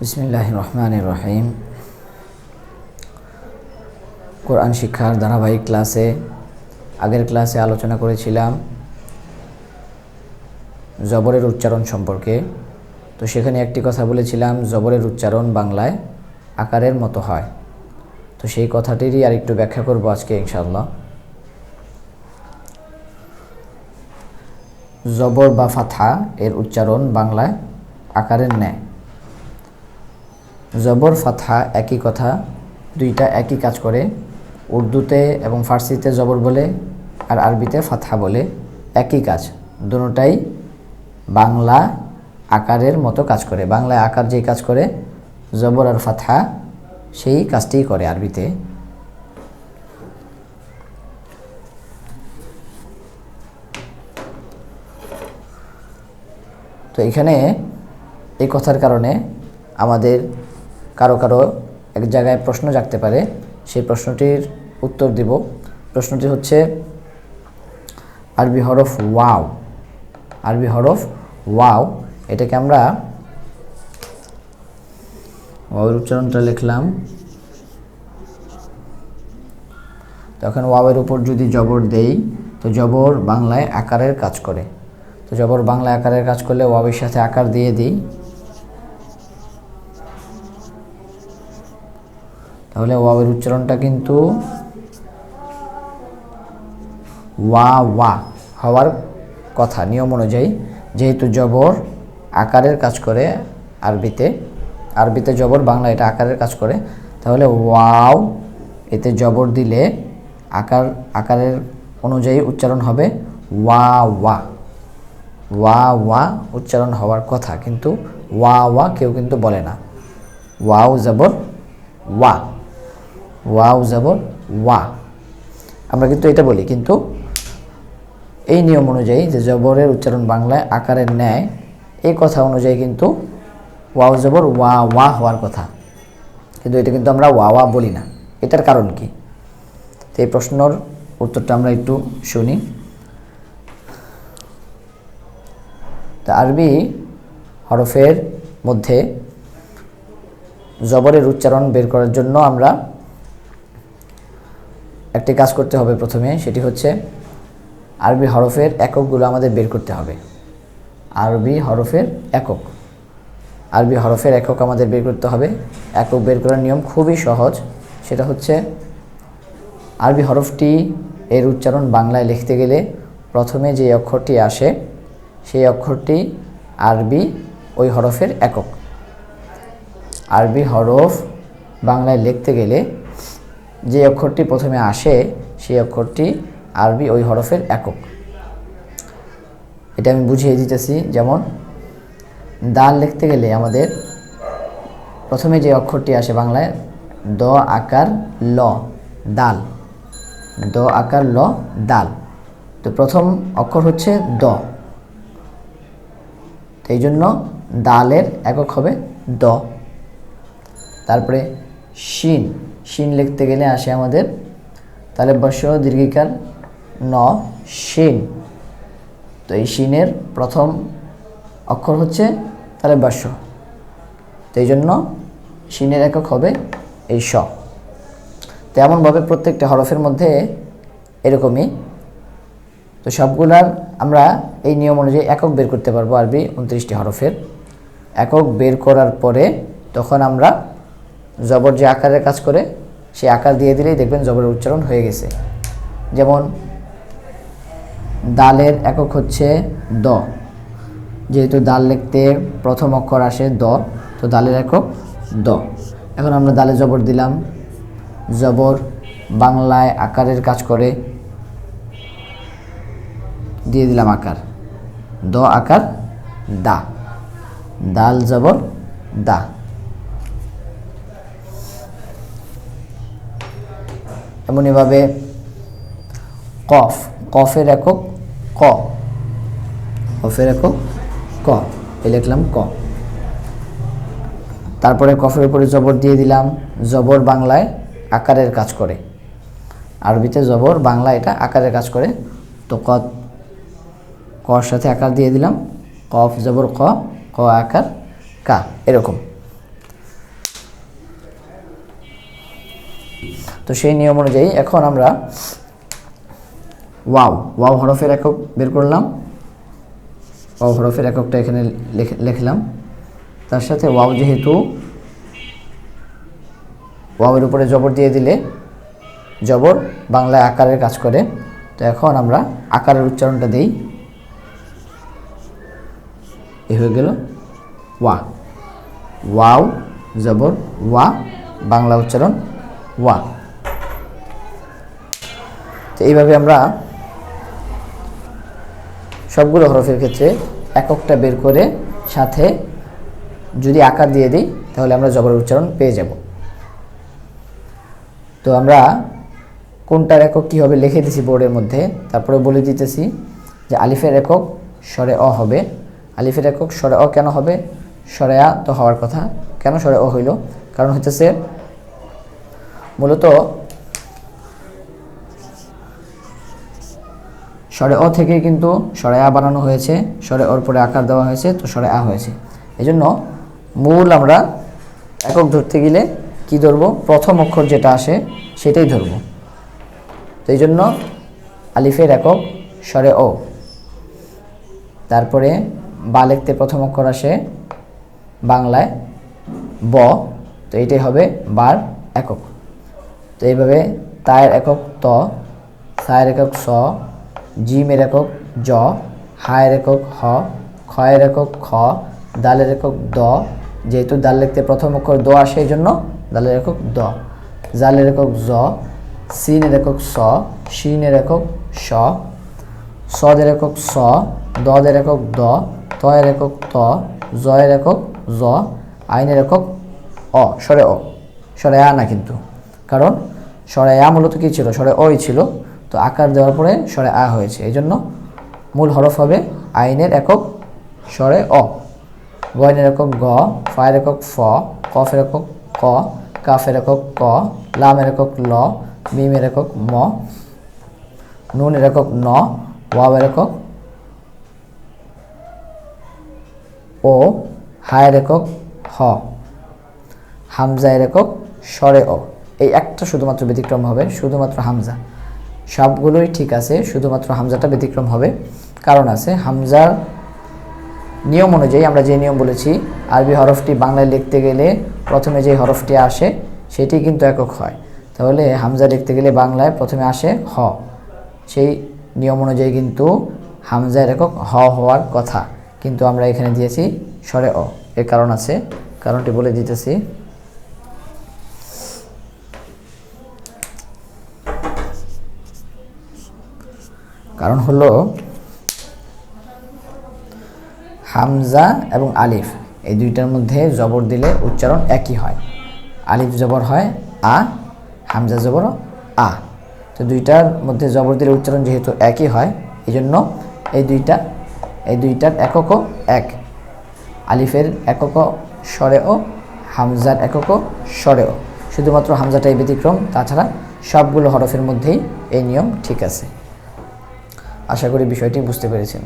বিসমিল্লাহ রহমান রহিম। কোরআন শিক্ষার ধারাবাহিক ক্লাসে, আগের ক্লাসে আলোচনা করেছিলাম জবরের উচ্চারণ সম্পর্কে। তো সেখানে একটি কথা বলেছিলাম, জবরের উচ্চারণ বাংলায় আকারের মতো হয়। তো সেই কথাটিরই আর একটু ব্যাখ্যা করব আজকে ইনশাল্লাহ জবর বা ফাথা এর উচ্চারণ বাংলায় আকারের ন্যায়। জবর ফাথা একই কথা, দুইটা একই কাজ করে, উর্দুতে এবং ফার্সিতে জবর বলে আর আরবিতে ফাথা বলে, একই কাজ, দুটাই বাংলা আকারের মতো কাজ করে। বাংলায় আকার যেই কাজ করে, জবর আর ফাথা সেই কাজটিই করে আরবিতে। তো এখানে এই কথার কারণে আমাদের কারও কারও এক জায়গায় প্রশ্ন জাগতে পারে, সেই প্রশ্নটির উত্তর দিব। প্রশ্নটি হচ্ছে, আরবি হরফ ওয়াও। আরবি হরফ ওয়াও, এটাকে আমরা ওয়াওয়ের উচ্চারণটা লিখলাম। তখন ওয়াওয়ের উপর যদি জবর দেই, তো জবর বাংলায় আকারের কাজ করে। তো জবর বাংলা আকারের কাজ করলে ওয়াবের সাথে আকার দিয়ে দিই। তাহলে ওয়াবের উচ্চারণটা কিন্তু ওয়া ওয়া হওয়ার কথা, নিয়ম অনুযায়ী। যেহেতু জবর আকারের কাজ করে আরবিতে আরবিতে জবর বাংলা এটা আকারের কাজ করে, তাহলে ওয়াও, এতে জবর দিলে আকার, আকারের অনুযায়ী উচ্চারণ হবে ওয়া ওয়া। ওয়া ওয়া উচ্চারণ হওয়ার কথা, কিন্তু ওয়া ওয়া কেউ কিন্তু বলে না। ওয়াও জবর, ওয়া। ওয়াও জবর ওয়া। আমরা কিন্তু এটা বলি, কিন্তু এই নিয়ম অনুযায়ী যে জবরের উচ্চারণ বাংলায় আকারের ন্যায়, এই কথা অনুযায়ী কিন্তু ওয়াও জবর ওয়া ওয়া হওয়ার কথা। কিন্তু এটা কিন্তু আমরা ওয়া ওয়া বলি না। এটার কারণ কি? তো এই প্রশ্নর উত্তরটা আমরা একটু শুনি। তো আরবি হরফের মধ্যে জবরের উচ্চারণ বের করার জন্য আমরা একটি কাজ করতে হবে প্রথমে, সেটি হচ্ছে আরবি হরফের এককগুলো আমাদের বের করতে হবে। আরবি হরফের একক। আরবি হরফের একক আমাদের বের করতে হবে। একক বের করার নিয়ম খুবই সহজ। সেটা হচ্ছে আরবি হরফটি এর উচ্চারণ বাংলায় লিখতে গেলে প্রথমে যে অক্ষরটি আসে, সেই অক্ষরটি আরবি ওই হরফের একক। আরবি হরফ বাংলায় লিখতে গেলে যে অক্ষরটি প্রথমে আসে, সেই অক্ষরটি আরবি ওই হরফের একক। এটা আমি বুঝিয়ে দিতেছি, যেমন, দাল লিখতে গেলে আমাদের প্রথমে যে অক্ষরটি আসে বাংলায়, দ আকার ল, দাল। দ আকার ল, দাল। তো প্রথম অক্ষর হচ্ছে দ। এই জন্য দালের একক হবে দ। তারপরে শিন। শিন লিখতে গেলে আসে আমাদের। তাহলে বর্ষ দীর্ঘিকার ন, শিন। তো এই শিনের প্রথম অক্ষর হচ্ছে তাহলে বর্ষ। তো এই জন্য শিনের একক হবে এই স তো এমনভাবে প্রত্যেকটা হরফের মধ্যে এরকমই। তো সবগুলার আমরা এই নিয়ম অনুযায়ী একক বের করতে পারব আরবি উনত্রিশটি হরফের। একক বের করার পরে তখন আমরা জবর যে আকারের কাজ করে, সেই আকার দিয়ে দিলেই দেখবেন জবরের উচ্চারণ হয়ে গেছে। যেমন, দালের একক হচ্ছে দ। যেহেতু দাল লিখতে প্রথম অক্ষর আসে দ, তো দালের একক দ। এখন আমরা দালে জবর দিলাম। জবর বাংলায় আকারের কাজ করে, দিয়ে দিলাম আকার। দ আকার দা। দাল জবর দা। এমনইভাবে কফ, কফের একক ক। কফের একক ক। এই লিখলাম ক। তারপরে কফের উপরে জবর দিয়ে দিলাম। জবর বাংলায় আকারের কাজ করে। আরবিতে জবর বাংলা এটা আকারের কাজ করে। তো ক, কর সাথে আকার দিয়ে দিলাম। কফ জবর ক ক আকার কা, এরকম। তো সেই নিয়ম অনুযায়ী এখন আমরা ওয়াও ওয়াও হরফের একক বের করলাম। ওয়াও হরফের এককটা এখানে লিখ- লিখলাম। তার সাথে ওয়াও যেহেতু ওয়াওয়ের উপরে জবর দিয়ে দিলে জবর বাংলায় আকারের কাজ করে। তো এখন আমরা আকারের উচ্চারণটা দিই। এ হয়ে গেল ওয়া। ওয়াও, জবর, ওয়া, বাংলা উচ্চারণ ওয়া। তো এইভাবে আমরা সবগুলো হরফের ক্ষেত্রে এককটা বের করে সাথে যদি আকার দিয়ে দিই, তাহলে আমরা জবরের উচ্চারণ পেয়ে যাব। তো আমরা কোনটার একক কী হবে লিখে দিছি বোর্ডের মধ্যে তারপরে বলে দিতেছি যে আলিফের একক স্বরে অ হবে। আলিফের একক স্বরে অ কেন হবে? স্বরে আ তো হওয়ার কথা। কেন স্বরে অ হইল? কারণ হইতেছে মূলত স্বরে অ থেকে কিন্তু স্বরে আ বানানো হয়েছে স্বরে অর পরে আকার দেওয়া হয়েছে, তো স্বরে আ হয়েছে। এজন্য মূল আমরা একক ধরতে গেলে কি ধরবো? প্রথম অক্ষর যেটা আসে সেটাই ধরবো। তো এই জন্য আলিফের একক স্বরে ও তারপরে বা লিখতে প্রথম অক্ষর আসে বাংলায় ব। তো এইটাই হবে বার একক। তো এইভাবে তায়ের একক ত, সায়ের একক স জিমের একক জ, হায়ের একক হ, ক্ষয়ের একক খ, দালের একক দ। যেহেতু দাল লিখতে প্রথম অক্ষর দ আসে, এই জন্য দালের একক দ। জালের একক জ, সিনের একক স শিনের একক স। সদের একক স, দদের একক দ, তয়ের একক ত, জয়ের একক জ, আইনের একক অ, স্বরে অ। স্বরে আ না কিন্তু। কারণ স্বরে আ মূলত কী ছিল? স্বরে অই ছিল। তো আকার দেওয়ার পরে স্বরে আ হয়েছে। এই জন্য মূল হরফ হবে আইনের একক স্বরে অ। গয়নের একক গ, ফায়ের একক ফ, কফের একক ক, কাফের একক ক, লামের একক ল, মিমের একক ম, নুনের একক ন, ওয়াবের একক ও, হায়ের একক হ। হামজায়ের একক স্বরে অ। এই একটা শুধুমাত্র ব্যতিক্রম হবে, শুধুমাত্র হামজা। সবগুলোই ঠিক আছে, শুধুমাত্র হামজাটা ব্যতিক্রম হবে। কারণ আছে হামজার নিয়ম অনুযায়ী আমরা যে নিয়ম বলেছি, আরবি হরফটি বাংলায় লিখতে গেলে প্রথমে যে হরফটি আসে, সেটি কিন্তু একক হয়। তাহলে হামজা লিখতে গেলে বাংলায় প্রথমে আসে হ। সেই নিয়ম অনুযায়ী কিন্তু হামজার একক হ হওয়ার কথা কিন্তু আমরা এখানে দিয়েছি স্বরে অ। এর কারণ আছে, কারণটি বলে দিতেছি। কারণ হলো হামজা এবং আলিফ, এই দুইটার মধ্যে জবর দিলে উচ্চারণ একই হয়। আলিফ জবর হয়, আ, হামজা জবর, আ। তো দুইটার মধ্যে জবর দিলে উচ্চারণ যেহেতু একই হয় এই জন্য এই দুইটা, এই দুইটার এককও এক। আলিফের এককও স্বরে ও হামজার এককও স্বরে ও শুধুমাত্র হামজাটাই ব্যতিক্রম, তাছাড়া সবগুলো হরফের মধ্যেই এই নিয়ম ঠিক আছে। আশা করি বিষয়টি বুঝতে পেরেছেন।